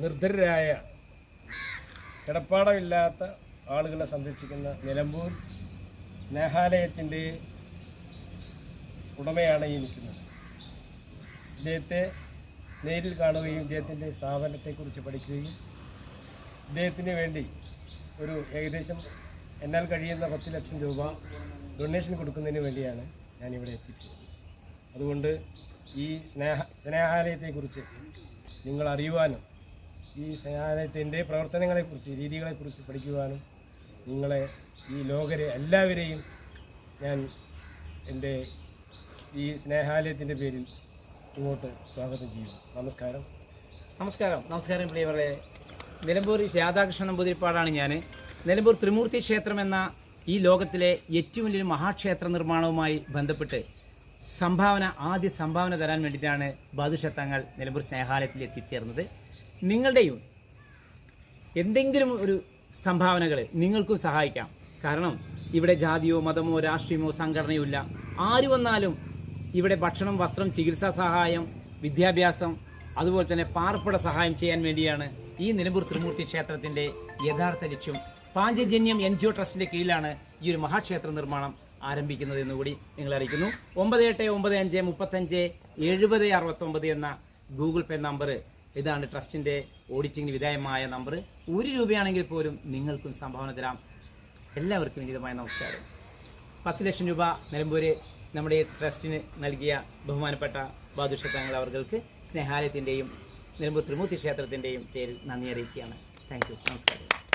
നിർദ്ധരായ കിടപ്പാടമില്ലാത്ത ആളുകളെ സംരക്ഷിക്കുന്ന നിലമ്പൂർ സ്നേഹാലയത്തിന്റെ ഉടമയാണ് ഈ നിൽക്കുന്നത്. ഇദ്ദേഹത്തെ നേരിൽ കാണുകയും ഇദ്ദേഹത്തിന്റെ സ്ഥാപനത്തെക്കുറിച്ച് പഠിക്കുകയും ഇദ്ദേഹത്തിന് വേണ്ടി ഒരു ഏകദേശം എന്നാൽ കഴിയുന്ന പത്ത് ലക്ഷം രൂപ ഡൊണേഷൻ കൊടുക്കുന്നതിന് വേണ്ടിയാണ് ഞാനിവിടെ എത്തിയിട്ടുള്ളത്. അതുകൊണ്ട് ഈ സ്നേഹ സ്നേഹാലയത്തെക്കുറിച്ച് നിങ്ങൾ അറിയുവാനും ഈ സ്നേഹാലയത്തിന്റെ പ്രവർത്തനങ്ങളെക്കുറിച്ച് രീതികളെക്കുറിച്ച് പഠിക്കുവാനും നിങ്ങളെ ഈ ലോകരെ എല്ലാവരെയും ഞാൻ എന്റെ ഈ സ്നേഹാലയത്തിന്റെ പേരിൽ ഇങ്ങോട്ട് സ്വാഗതം ചെയ്യുന്നു. നമസ്കാരം. നമസ്കാരം. നമസ്കാരം പ്രിയവരെ. നിലമ്പൂർ രാധാകൃഷ്ണൻ നമ്പൂതിരിപ്പാടാണ് ഞാൻ. നിലമ്പൂർ ത്രിമൂർത്തി ക്ഷേത്രം എന്ന ഈ ലോകത്തിലെ ഏറ്റവും വലിയൊരു മഹാക്ഷേത്ര നിർമ്മാണവുമായി ബന്ധപ്പെട്ട് സംഭാവന ആദ്യ സംഭാവന തരാൻ വേണ്ടിയിട്ടാണ് ബാദുഷ തങ്ങൾ നിലമ്പൂർ സ്നേഹാലയത്തിൽ എത്തിച്ചേർന്നത്. നിങ്ങളുടെയും എന്തെങ്കിലും ഒരു സംഭാവനകൾ നിങ്ങൾക്കും സഹായിക്കാം. കാരണം ഇവിടെ ജാതിയോ മതമോ രാഷ്ട്രീയമോ സംഘടനയോ ഇല്ല. ആര് വന്നാലും ഇവിടെ ഭക്ഷണം വസ്ത്രം ചികിത്സാ സഹായം വിദ്യാഭ്യാസം അതുപോലെ തന്നെ പാർപ്പിട സഹായം ചെയ്യാൻ വേണ്ടിയാണ് ഈ നിലമ്പൂർ ത്രിമൂർത്തി ക്ഷേത്രത്തിന്റെ യഥാർത്ഥ ലക്ഷ്യം. പാഞ്ചജന്യം എൻ ജി ഒ ട്രസ്റ്റിന്റെ കീഴിലാണ് ഈ ഒരു മഹാക്ഷേത്ര നിർമ്മാണം ആരംഭിക്കുന്നത് എന്നുകൂടി നിങ്ങൾ അറിയിക്കുന്നു. ഒമ്പത് എട്ട് ഒമ്പത് അഞ്ച് മുപ്പത്തഞ്ച് എഴുപത് അറുപത്തൊമ്പത് എന്ന ഗൂഗിൾ പേ നമ്പർ ഇതാണ് ട്രസ്റ്റിന്റെ ഓഡിറ്റിങ്ങിന് വിധേയമായ നമ്പർ. ഒരു രൂപയാണെങ്കിൽ പോലും നിങ്ങൾക്കും സംഭാവന തരാം. എല്ലാവർക്കും വിനീതമായ നമസ്കാരം. പത്ത് ലക്ഷം രൂപ നിലമ്പൂര് നമ്മുടെ ട്രസ്റ്റിന് നൽകിയ ബഹുമാനപ്പെട്ട ബാദുഷ തങ്ങൾ അവർക്ക് സ്നേഹാലയത്തിന്റെയും നിലമ്പൂർ ത്രിമൂർത്തി ക്ഷേത്രത്തിന്റെയും പേരിൽ നന്ദി അറിയിക്കുകയാണ്. താങ്ക് നമസ്കാരം.